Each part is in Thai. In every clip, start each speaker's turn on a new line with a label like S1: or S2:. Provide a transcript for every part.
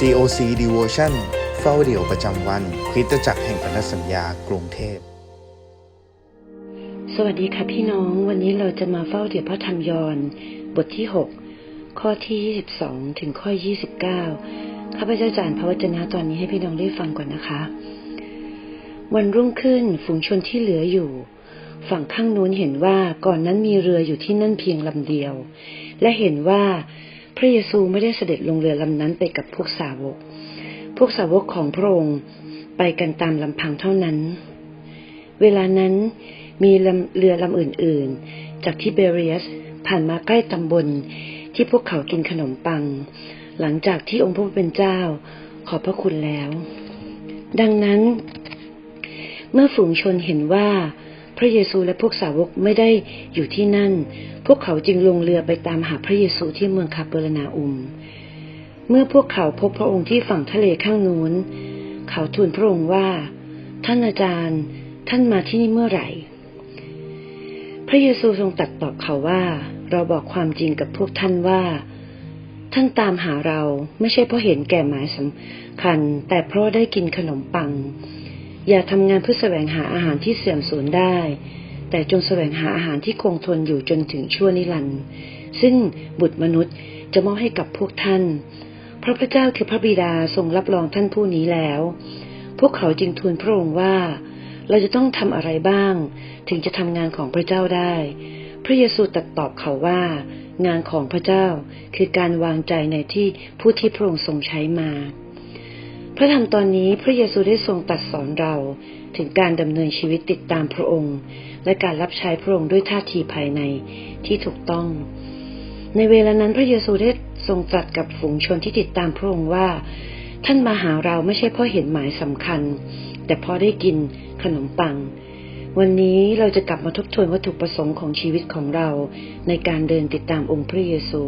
S1: COC Devotion เฝ้าเดี่ยวประจำวันคริสตจักรแห่งพันธสัญญากรุงเทพ
S2: สวัสดีค่ะพี่น้องวันนี้เราจะมาเฝ้าเดี๋ยวพระธรรมยอนบทที่ 6 ข้อที่ 22 ถึงข้อ 29 ข้าพเจ้าจานพระวจนะตอนนี้ให้พี่น้องได้ฟังก่อนนะคะ วันรุ่งขึ้นฝูงชนที่เหลืออยู่ ฝั่งข้างนู้นเห็นว่าก่อนนั้นมีเรืออยู่ที่นั่นเพียงลำเดียว และเห็นว่า พระเยซูไม่ได้เสด็จลงเรือลำนั้นไปกับพวกสาวก พวกสาวกของพระองค์ไปกันตามลำพังเท่านั้น เวลานั้นมีลำเรือลำอื่นๆ จากทิเบเรียสผ่านมาใกล้ตำบลที่พวกเขากินขนมปัง หลังจากที่องค์พระผู้เป็นเจ้าขอบพระคุณแล้ว ดังนั้น เมื่อฝูงชนเห็นว่า ระเยซูและพวกสาวกไม่ได้อยู่ที่นั่น พวกเขาจึงลงเรือไปตามหาพระเยซูที่เมืองคาเปอร์นาอุม เมื่อพวกเขาพบพระองค์ที่ฝั่งทะเลข้างนู้น เขาทูลพระองค์ว่า ท่านอาจารย์ ท่านมาที่นี่เมื่อไหร่ พระเยซูทรงตรัสตอบเขาว่า เราบอกความจริงกับพวกท่านว่า ท่านตามหาเราไม่ใช่เพราะเห็นแก่หมายสำคัญ แต่เพราะได้กินขนมปัง อย่าทำงานเพื่อแสวงหาอาหารที่เสื่อมสูญได้ แต่จงแสวงหาอาหารที่คงทนอยู่จนถึงชั่วนิรันดร์ซึ่งบุตรมนุษย์จะมอบให้กับพวกท่าน เพราะพระเจ้าคือพระบิดาทรงรับรองท่านผู้นี้แล้ว พวกเขาจึงทูลพระองค์ว่า เราจะต้องทำอะไรบ้าง ถึงจะทำงานของพระเจ้าได้ พระเยซูตรัสตอบเขาว่า งานของพระเจ้าคือการวางใจในที่ผู้ที่พระองค์ทรงใช้มา พระธรรมตอนนี้พระเยซูได้ทรงตรัสสอนเราถึงการดำเนินชีวิตติดตามพระองค์ และการรับใช้พระองค์ด้วยท่าทีภายในที่ถูกต้อง ในเวลานั้นพระเยซูได้ทรงตรัสกับฝูงชนที่ติดตามพระองค์ว่า ท่านมาหาเราไม่ใช่เพราะเห็นหมายสำคัญ แต่เพราะได้กินขนมปัง วันนี้เราจะกลับมาทบทวนวัตถุประสงค์ของชีวิตของเรา ในการเดินติดตามองค์พระเยซู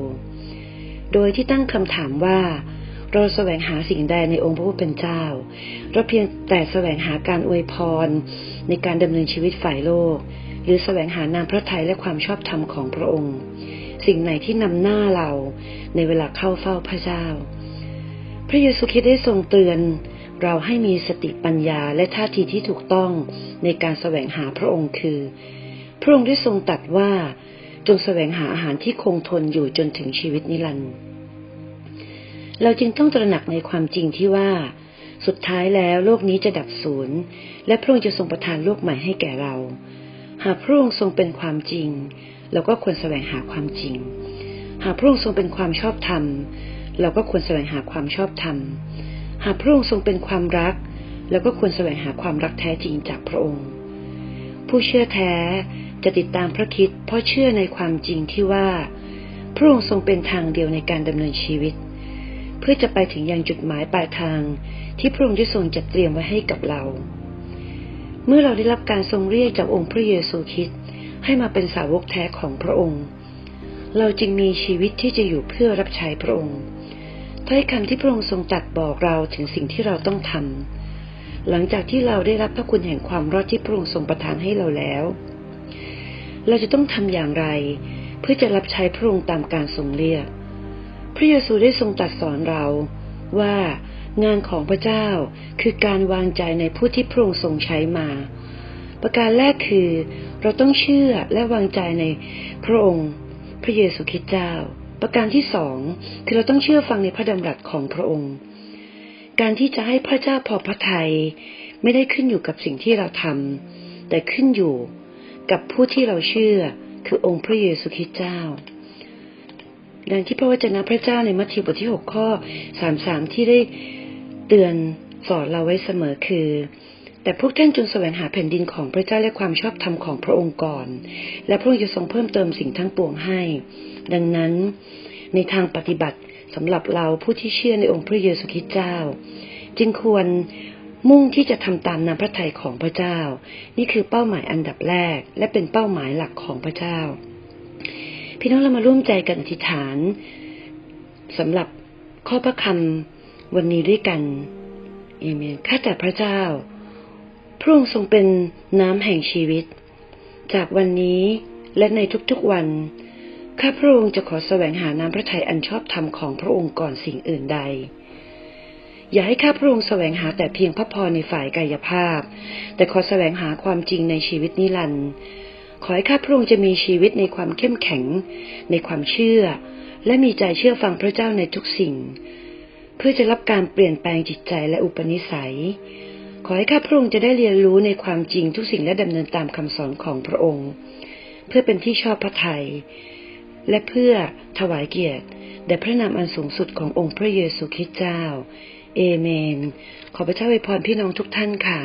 S2: โดยที่ตั้งคำถามว่า เราแสวงหาสิ่งใดในองค์พระผู้เป็นเจ้า เราเพียงแต่แสวงหาการอวยพรในการดำเนินชีวิตฝ่ายโลก หรือแสวงหานามพระทัยและความชอบธรรมของพระองค์ สิ่งไหนที่นำหน้าเราในเวลาเข้าเฝ้าพระเจ้า พระเยซูคริสต์ได้ทรงเตือนเราให้มีสติปัญญาและท่าทีที่ถูกต้องในการแสวงหาพระองค์คือ พระองค์ได้ทรงตรัสว่าจงแสวงหาอาหารที่คงทนอยู่จนถึงชีวิตนิรันดร์ เราจึงต้องตระหนักในความจริงที่ว่า สุดท้ายแล้วโลกนี้จะดับสูญและพระองค์จะทรงประทานโลกใหม่ให้แก่เรา หากพระองค์ทรงเป็นความจริง เราก็ควรแสวงหาความจริง หากพระองค์ทรงเป็นความชอบธรรม เราก็ควรแสวงหาความชอบธรรม หากพระองค์ทรงเป็นความรัก เราก็ควรแสวงหาความรักแท้จริงจากพระองค์ ผู้เชื่อแท้จะติดตามพระคิดเพราะเชื่อในความจริงที่ว่า พระองค์ทรงเป็นทางเดียวในการดำเนินชีวิต เพื่อจะไปถึงยังจุดหมายปลายทางที่พระองค์ได้ทรงจัดเตรียมไว้ให้กับเรา เมื่อเราได้รับการทรงเรียกจากองค์พระเยซูคริสต์ให้มาเป็นสาวกแท้ของพระองค์ เราจึงมีชีวิตที่จะอยู่เพื่อรับใช้พระองค์ถ้อยคำที่พระองค์ทรงตรัสบอกเราถึงสิ่งที่เราต้องทำหลังจากที่เราได้รับพระคุณแห่งความรอดที่พระองค์ทรงประทานให้เราแล้ว เราจะต้องทำอย่างไร เพื่อจะรับใช้พระองค์ตามการทรงเรียก พระเยซูได้ทรงตรัสสอนเราว่างานของพระเจ้าคือการวางใจในผู้ที่พระองค์ทรงใช้มา ประการแรกคือเราต้องเชื่อและวางใจในพระองค์ พระเยซูคริสต์เจ้า ประการที่สองคือเราต้องเชื่อฟังในพระดำรัสของพระองค์ การที่จะให้พระเจ้าพอพระทัยไม่ได้ขึ้นอยู่กับสิ่งที่เราทำแต่ขึ้นอยู่กับผู้ที่เราเชื่อคือองค์พระเยซูคริสต์เจ้า ดังที่พระวจนะพระเจ้าในมัทธิวบทที่หกข้อสามสามที่ได้เตือนสอนเราไว้เสมอคือ แต่พวกท่านจงแสวงหาแผ่นดินของพระเจ้าและความชอบธรรมของพระองค์ก่อน และพระองค์จะทรงเพิ่มเติมสิ่งทั้งปวงให้ ดังนั้น ในทางปฏิบัติสำหรับเราผู้ที่เชื่อในองค์พระเยซูคริสต์เจ้า จึงควรมุ่งที่จะทำตามนามพระทัยของพระเจ้า นี่คือเป้าหมายอันดับแรก และเป็นเป้าหมายหลักของพระเจ้า พี่น้องเรามาร่วมใจกันอธิษฐานสำหรับข้อพระคำวันนี้ด้วยกันเอเมนข้าแต่พระเจ้า พระองค์ทรงเป็นน้ำแห่งชีวิต จากวันนี้และในทุกๆวัน ข้าพระองค์จะขอแสวงหาน้ำพระทัยอันชอบธรรมของพระองค์ก่อนสิ่งอื่นใด อย่าให้ข้าพระองค์แสวงหาแต่เพียงพระพรในฝ่ายกายภาพ แต่ขอแสวงหาความจริงในชีวิตนิรันดร์ ขอให้ข้าพระองค์จะมีชีวิตในความเข้มแข็ง ในความเชื่อ และมีใจเชื่อฟังพระเจ้าในทุกสิ่ง เพื่อจะรับการเปลี่ยนแปลงจิตใจและอุปนิสัย ขอให้ข้าพระองค์จะได้เรียนรู้ในความจริงทุกสิ่งและดำเนินตามคำสอนของพระองค์ เพื่อเป็นที่ชอบพระทัยและเพื่อถวายเกียรติแด่พระนามอันสูงสุดขององค์พระเยซูคริสต์เจ้า เอเมน ขอพระเจ้าอวยพรพี่น้องทุกท่านค่ะ